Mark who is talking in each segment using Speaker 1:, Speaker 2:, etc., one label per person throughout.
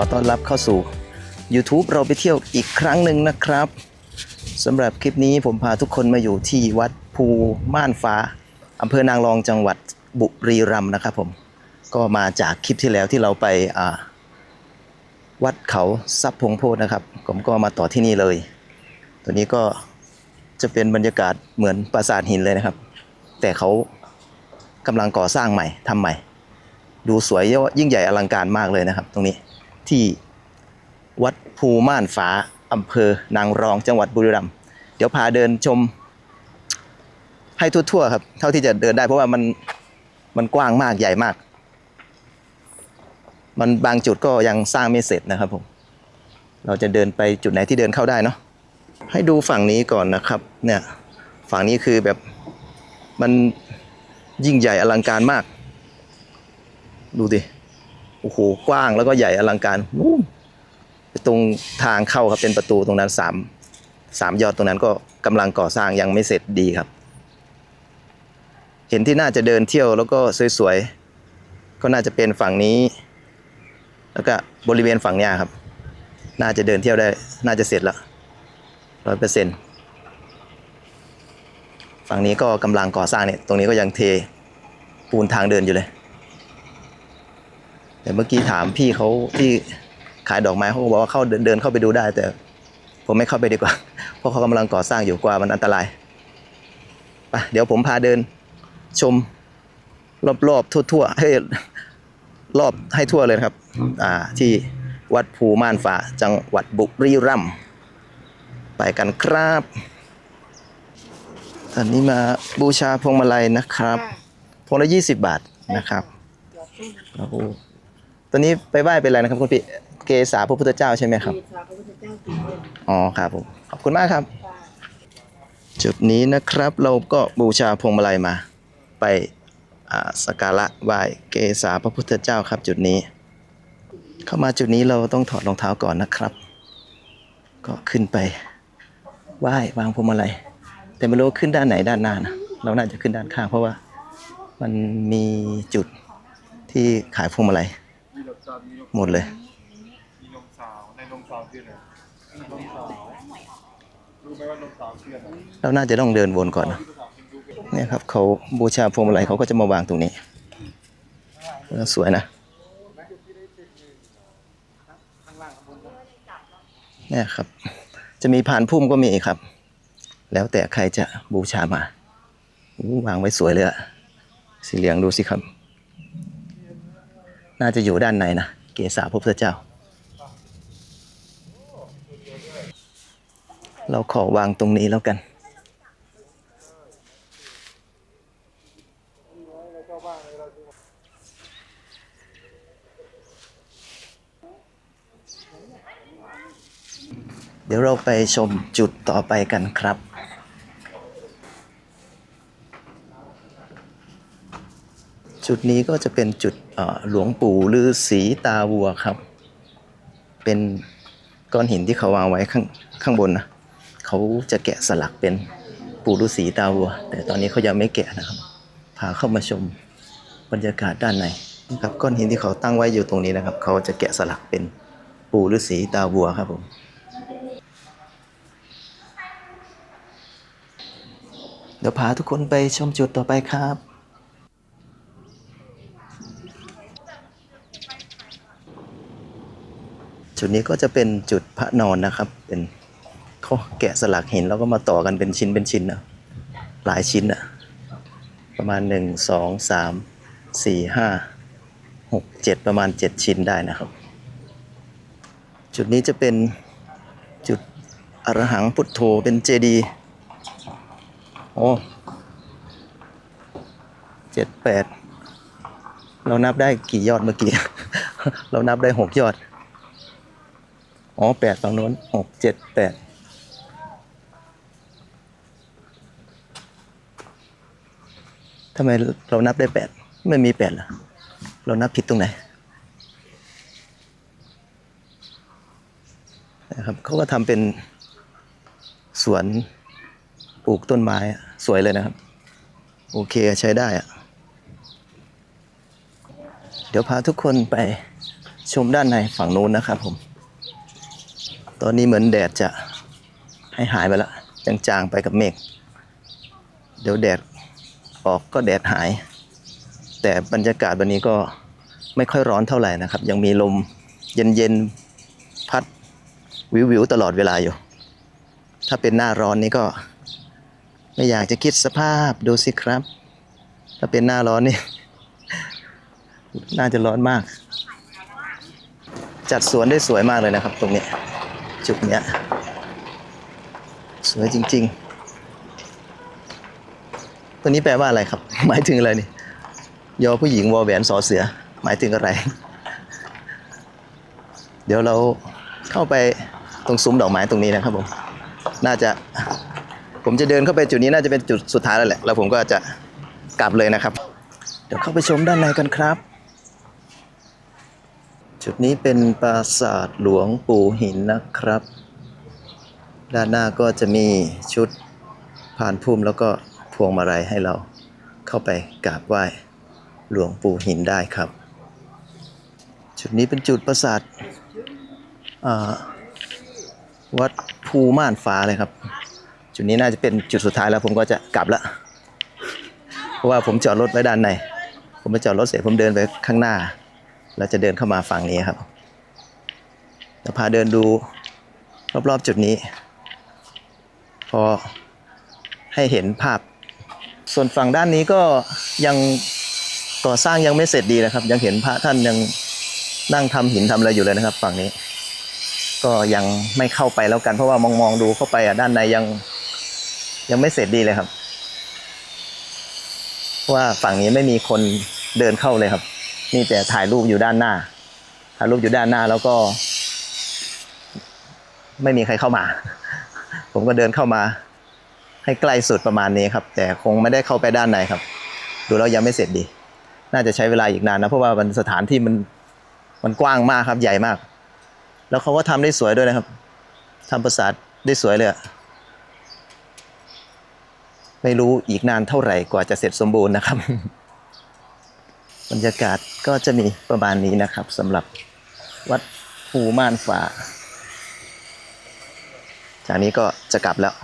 Speaker 1: ขอต้อนรับเข้าสู่ YouTube เราไปเที่ยวอีกครั้งหนึ่งนะครับสำหรับคลิปนี้ผมพาทุกคนมาอยู่ที่วัดภูม่านฟ้าอำเภอนางรองจังหวัดบุรีรัมย์นะครับผมก็มาจากคลิปที่แล้วที่เราไปวัดเขาซับพงโพธนะครับ ผมก็มาต่อที่นี่เลย ตัวนี้ก็จะเป็นบรรยากาศเหมือนปราสาทหินเลยนะครับ แต่เขากำลังก่อสร้างใหม่ทำใหม่ ดูสวยยิ่งใหญ่อลังการมากเลยนะครับ ตรงนี้ ที่วัดภูม่านฟ้าอำเภอนางรองจังหวัดบุรีรัมย์เดี๋ยวพาเดินชม ให้ทั่วๆครับ เท่าที่จะเดินได้เพราะว่ามันมันกว้างมากใหญ่มาก มันบางจุดก็ยังสร้างไม่เสร็จนะครับผมเราจะเดินไปจุดไหนที่เดินเข้าได้เนาะให้ดูฝั่งนี้ก่อนนะครับ เนี่ยฝั่งนี้คือแบบมันยิ่งใหญ่อลังการมาก ดูดิ โอ้โหกว้างแล้วก็ใหญ่อลังการตรงทางเข้าครับเป็นประตูตรงนั้นสามสามยอดตรงนั้นก็กำลังก่อสร้างยังไม่เสร็จดีครับ เห็นที่น่าจะเดินเที่ยวแล้วก็สวยๆก็น่าจะเป็นฝั่งนี้ แล้วก็บริเวณฝั่งนี้ครับ น่าจะเดินเที่ยวได้ น่าจะเสร็จแล้วร้อยเปอร์เซ็นต์ฝั่งนี้ก็กำลังก่อสร้างเนี่ย ตรงนี้ก็ยังเทปูนทางเดินอยู่เลย แต่เมื่อกี้ถามพี่เขาที่ขายดอกไม้เขาก็บอกว่าเข้าเดินเดินเข้าไปดูได้ แต่ผมไม่เข้าไปดีกว่า เพราะเขากำลังก่อสร้างอยู่กว่ามันอันตรายไปเดี๋ยวผมพาเดินชมรอบๆทั่วๆให้รอบให้ทั่วเลยนะครับ อ่าที่วัดภูม่านฟ้าจังหวัดบุรีรัมย์ไปกันครับ ตอนนี้มาบูชาพวงมาลัยนะครับ พวงละยี่สิบบาทนะครับโอ้โห ตอนนี้ไปไหว้เป็นอะไรนะครับคุณพี่เกษาพระพุทธเจ้าใช่ไหมครับ
Speaker 2: เดชาพระพุทธเจ้าสีเงิน
Speaker 1: อ๋อครับผมขอบคุณมากครับ
Speaker 2: ค่ะ
Speaker 1: จุดนี้นะครับเราก็บูชาพวงมาลัยมา ไปอ่าสักการะไหว้เกษาพระพุทธเจ้าครับ จุดนี้ เข้ามาจุดนี้เราต้องถอดรองเท้าก่อนนะครับ ก็ขึ้นไปไหว้วางพวงมาลัยแต่ไม่รู้ว่าขึ้นด้านไหนด้านหน้านะเราน่าจะขึ้นด้านข้างเพราะว่ามันมีจุดที่ขายพวงมาลัย หมดเลย
Speaker 3: มีนมสาว ในนมสาวชื่ออะไรนมสาวรู้ไหมว่านมสาวชื่ออะไร
Speaker 1: เราน่าจะต้องเดินวนก่อนนะ
Speaker 3: ภาษาฮินดูเป็น
Speaker 1: เนี่ยครับเขาบูชาพวงมาลัยเขาก็จะมาวางตรงนี้เออสวยนะเนี่ยครับ จะมีพานพุ่มก็มีครับ แล้วแต่ใครจะบูชามาอู้วางไว้สวยเลยอะสีเหลืองดูสิครับ น่าจะอยู่ด้านในนะ เกศาพระพุทธเจ้า เราขอวางตรงนี้แล้วกัน เดี๋ยวเราไปชมจุดต่อไปกันครับ จุดนี้ก็จะเป็นจุดหลวงปู่ฤาษีตาวัวครับ เป็นก้อนหินที่เขาวางไว้ข้างข้างบนนะเขาจะแกะสลักเป็นปู่ฤาษีตาวัว แต่ตอนนี้เขายังไม่แกะนะครับ พาเข้ามาชมบรรยากาศด้านในนะครับก้อนหินที่เขาตั้งไว้อยู่ตรงนี้นะครับ เขาจะแกะสลักเป็นปู่ฤาษีตาวัวครับผมเดี๋ยวพาทุกคนไปชมจุดต่อไปครับ จุดนี้ก็จะเป็นจุดพระนอนนะครับ เป็นเขาแกะสลักหินแล้วก็มาต่อกันเป็นชิ้นเป็นชิ้นนะหลายชิ้นอะประมาณหนึ่งสองสามสี่ห้าหกเจ็ดประมาณเจ็ดชิ้นได้นะครับ จุดนี้จะเป็นจุดอรหังพุทโธเป็นเจดีโอ้เจ็ดแปดเรานับได้กี่ยอดเมื่อกี้ เรานับได้หกยอด อ๋อแปดฝั่งโน้นหกเจ็ดแปดทำไมเรานับได้แปดไม่มีแปดเหรอเรานับผิดตรงไหนนะครับเขาก็ทำเป็นสวนปลูกต้นไม้สวยเลยนะครับ โอเคใช้ได้อะเดี๋ยวพาทุกคนไปชมด้านในฝั่งนู้นนะครับผม ตอนนี้เหมือนแดดจะให้หายไปแล้วจางๆไปกับเมฆเดี๋ยวแดดออกก็แดดหาย แต่บรรยากาศวันนี้ก็ไม่ค่อยร้อนเท่าไหร่นะครับ ยังมีลมเย็นๆพัดวิวๆตลอดเวลาอยู่ ถ้าเป็นหน้าร้อนนี่ก็ ไม่อยากจะคิดสภาพดูสิครับ ถ้าเป็นหน้าร้อนนี่ น่าจะร้อนมาก จัดสวนได้สวยมากเลยนะครับ ตรงนี้ จุดเนี้ย สวยจริง ๆ ตัวนี้แปลว่าอะไรครับ หมายถึงอะไรนี่ยอผู้หญิงวอแหวนสอเสือ หมายถึงอะไร เดี๋ยวเราเข้าไปตรงซุ้มดอกไม้ตรงนี้นะครับผม น่าจะ ผมจะเดินเข้าไปจุดนี้น่าจะเป็นจุดสุดท้ายแล้วแหละ แล้วผมก็จะกลับเลยนะครับ เดี๋ยวเข้าไปชมด้านในกันครับ จุดนี้เป็นปราสาทหลวงปู่หินนะครับ ด้านหน้าก็จะมีชุดผ่านพุ่มแล้วก็พวงมาลัยให้เราเข้าไปกราบไหว้หลวงปู่หินได้ครับ จุดนี้เป็นจุดปราสาทวัดภูม่านฟ้าเลยครับ จุดนี้น่าจะเป็นจุดสุดท้ายแล้วผมก็จะกลับละเพราะว่าผมจอดรถไว้ด้านใน ผมไปจอดรถเสร็จผมเดินไปข้างหน้า แล้วจะเดินเข้ามาฝั่งนี้ครับจะพาเดินดูรอบๆจุดนี้ พอให้เห็นภาพ ส่วนฝั่งด้านนี้ก็ยังก่อสร้างยังไม่เสร็จดีนะครับ ยังเห็นพระท่านยังนั่งทำหินทำอะไรอยู่เลยนะครับ ฝั่งนี้ ก็ยังไม่เข้าไปแล้วกัน เพราะว่ามองมองๆดูเข้าไปอะด้านในยังยังไม่เสร็จดีเลยครับ ว่าฝั่งนี้ไม่มีคนเดินเข้าเลยครับ มีแต่ถ่ายรูปอยู่ด้านหน้า ถ่ายรูปอยู่ด้านหน้าแล้วก็ ไม่มีใครเข้ามา ผมก็เดินเข้ามา ให้ใกล้สุดประมาณนี้ครับ แต่คงไม่ได้เข้าไปด้านในครับ ดูแล้วยังไม่เสร็จดี น่าจะใช้เวลาอีกนานนะเพราะว่ามันสถานที่มันมันกว้างมากครับใหญ่มาก แล้วเขาก็ทำได้สวยด้วยนะครับทำปราสาทได้สวยเลยอะไม่รู้อีกนานเท่าไหร่กว่าจะเสร็จสมบูรณ์นะครับ บรรยากาศก็จะมีประมาณนี้นะครับสำหรับวัดภูม่านฟ้า จากนี้ก็จะกลับแล้ว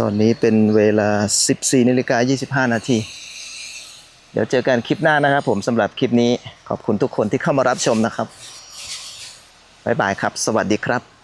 Speaker 1: ตอนนี้เป็นเวลา 14นาฬิกา25 นาที เดี๋ยวเจอกันคลิปหน้านะครับผมสำหรับคลิปนี้ขอบคุณทุกคนที่เข้ามารับชมนะครับ บ๊ายบายครับ สวัสดีครับ